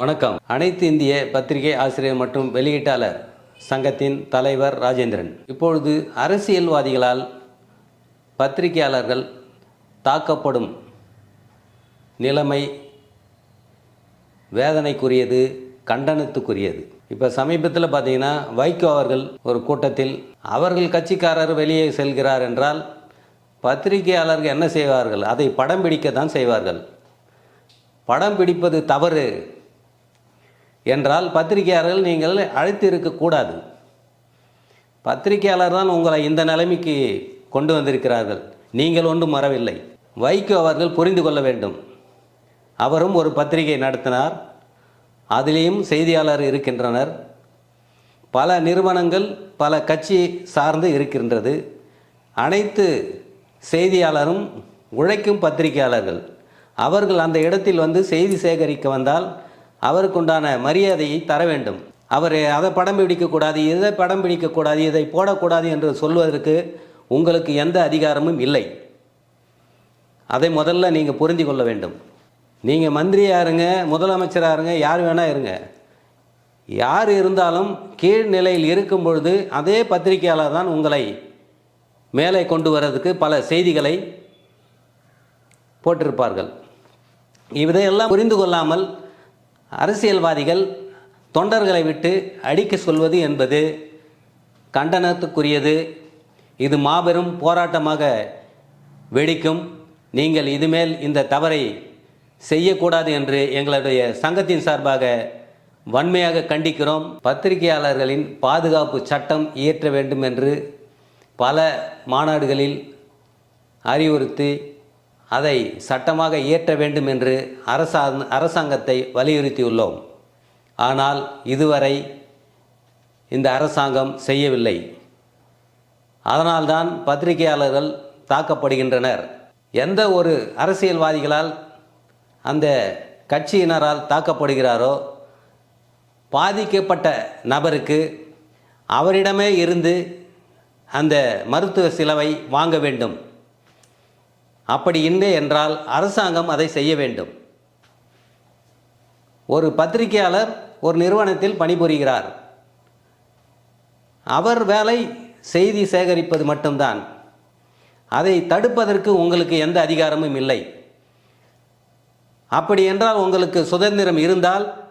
வணக்கம். அனைத்து இந்திய பத்திரிகை ஆசிரியர் மற்றும் வெளியீட்டாளர் சங்கத்தின் தலைவர் ராஜேந்திரன். இப்பொழுது அரசியல்வாதிகளால் பத்திரிகையாளர்கள் தாக்கப்படும் நிலைமை வேதனைக்குரியது கண்டனத்துக்குரியது. இப்போ சமீபத்தில் பார்த்தீங்கன்னா வைகோ அவர்கள் ஒரு கூட்டத்தில் அவர்கள் கட்சிக்காரர் வெளியே செல்கிறார் என்றால் பத்திரிகையாளர்கள் என்ன செய்வார்கள்? அதை படம் பிடிக்க தான் செய்வார்கள். படம் பிடிப்பது தவறு. என்றால் பத்திரிகையாளர்கள் நீங்கள் அழைத்து இருக்கக்கூடாது பத்திரிகையாளர் தான் உங்களை இந்த நிலைமைக்கு கொண்டு வந்திருக்கிறார்கள். நீங்கள் ஒன்றும் மறவில்லை. வைகோ அவர்கள் புரிந்து கொள்ள வேண்டும். அவரும் ஒரு பத்திரிகை நடத்தினார். அதிலேயும் செய்தியாளர் இருக்கின்றனர். பல நிறுவனங்கள் பல கட்சி சார்ந்து இருக்கின்றது. அனைத்து செய்தியாளரும் உழைக்கும் பத்திரிகையாளர்கள். அவர்கள் அந்த இடத்தில் வந்து செய்தி சேகரிக்க வந்தால் அவருக்குண்டான மரியாதையை தர வேண்டும். அவர் அதை படம் பிடிக்கக்கூடாது இதை படம் பிடிக்கக்கூடாது இதை போடக்கூடாது என்று சொல்வதற்கு உங்களுக்கு எந்த அதிகாரமும் இல்லை. அதை முதல்ல நீங்கள் புரிந்து கொள்ள வேண்டும். நீங்கள் மந்திரியாக இருங்க முதலமைச்சராக இருங்க யார் வேணால் இருங்க. யார் இருந்தாலும் கீழ்நிலையில் இருக்கும் பொழுது அதே பத்திரிகையாளர் தான் உங்களை மேலே கொண்டு வர்றதுக்கு பல செய்திகளை போட்டிருப்பார்கள். இதையெல்லாம் புரிந்து கொள்ளாமல் அரசியல்வாதிகள் தொண்டர்களை விட்டு அடிக்க சொல்வது என்பது கண்டனத்துக்குரியது. இது மாபெரும் போராட்டமாக வெடிக்கும். நீங்கள் இதுமேல் இந்த தவறை செய்யக்கூடாது என்று எங்களுடைய சங்கத்தின் சார்பாக வன்மையாக கண்டிக்கிறோம். பத்திரிகையாளர்களின் பாதுகாப்பு சட்டம் இயற்ற வேண்டும் என்று பல மாநாடுகளில் அறிவுறுத்தி அதை சட்டமாக இயற்ற வேண்டும் என்று அரசா அரசாங்கத்தை வலியுறுத்தியுள்ளோம். ஆனால் இதுவரை இந்த அரசாங்கம் செய்யவில்லை. அதனால்தான் பத்திரிகையாளர்கள் தாக்கப்படுகின்றனர். எந்த ஒரு அரசியல்வாதிகளால் அந்த கட்சியினரால் தாக்கப்படுகிறாரோ பாதிக்கப்பட்ட நபருக்கு அவரிடமே இருந்து அந்த மருத்துவ செலவை வாங்க வேண்டும். அப்படி இல்லை என்றால் அரசாங்கம் அதை செய்ய வேண்டும். ஒரு பத்திரிகையாளர் ஒரு நிறுவனத்தில் பணிபுரிகிறார். அவர் வேலை செய்தி சேகரிப்பது மட்டும்தான். அதை தடுப்பதற்கு உங்களுக்கு எந்த அதிகாரமும் இல்லை. அப்படி என்றால் உங்களுக்கு சுதந்திரம் இருந்தால்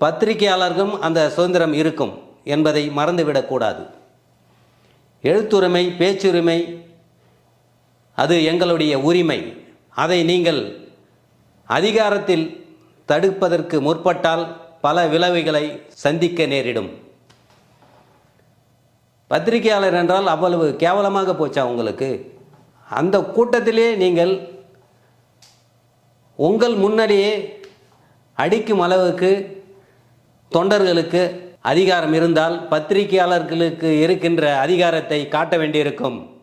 பத்திரிகையாளர்களும் அந்த சுதந்திரம் இருக்கும் என்பதை மறந்துவிடக்கூடாது. எழுத்துரிமை பேச்சுரிமை அது எங்களுடைய உரிமை. அதை நீங்கள் அதிகாரத்தில் தடுப்பதற்கு முற்பட்டால் பல விளைவுகளை சந்திக்க நேரிடும். பத்திரிகையாளர் என்றால் அவ்வளவு கேவலமாக போச்சா உங்களுக்கு? அந்த கூட்டத்திலே நீங்கள் உங்கள் முன்னாடியே அடிக்கும் அளவுக்கு தொண்டர்களுக்கு அதிகாரம் இருந்தால் பத்திரிகையாளர்களுக்கு இருக்கின்ற அதிகாரத்தை காட்ட வேண்டியிருக்கும்.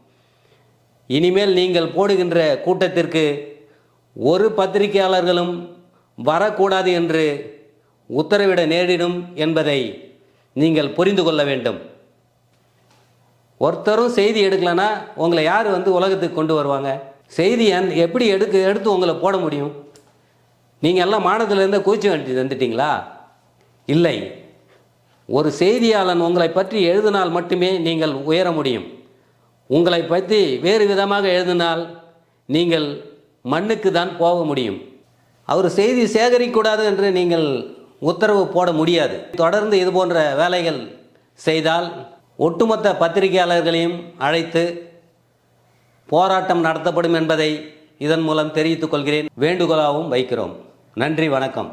இனிமேல் நீங்கள் போடுகின்ற கூட்டத்திற்கு ஒரு பத்திரிகையாளர்களும் வரக்கூடாது என்று உத்தரவிட நேரிடும் என்பதை நீங்கள் புரிந்து கொள்ள வேண்டும். ஒருத்தரும் செய்தி எடுக்கலன்னா உங்களை யார் வந்து உலகத்துக்கு கொண்டு வருவாங்க? செய்தி அந் எப்படி எடுக்க எடுத்து உங்களை போட முடியும்? நீங்கள் எல்லாம் மாநிலத்திலேருந்து கூச்சி வண்டி வந்துட்டீங்களா இல்லை. ஒரு செய்தியாளன் உங்களை பற்றி எழுதினால் மட்டுமே நீங்கள் உயர முடியும். உங்களை பற்றி வேறு விதமாக எழுதினால் நீங்கள் மண்ணுக்கு தான் போக முடியும். அவர் செய்தி சேகரிக்கக்கூடாது என்று நீங்கள் உத்தரவு போட முடியாது. தொடர்ந்து இது போன்ற வேலைகள் செய்தால் ஒட்டுமொத்த பத்திரிகையாளர்களையும் அழைத்து போராட்டம் நடத்தப்படும் என்பதை இதன் மூலம் தெரிவித்துக் கொள்கிறேன். வேண்டுகோளாகவும் வைக்கிறோம். நன்றி வணக்கம்.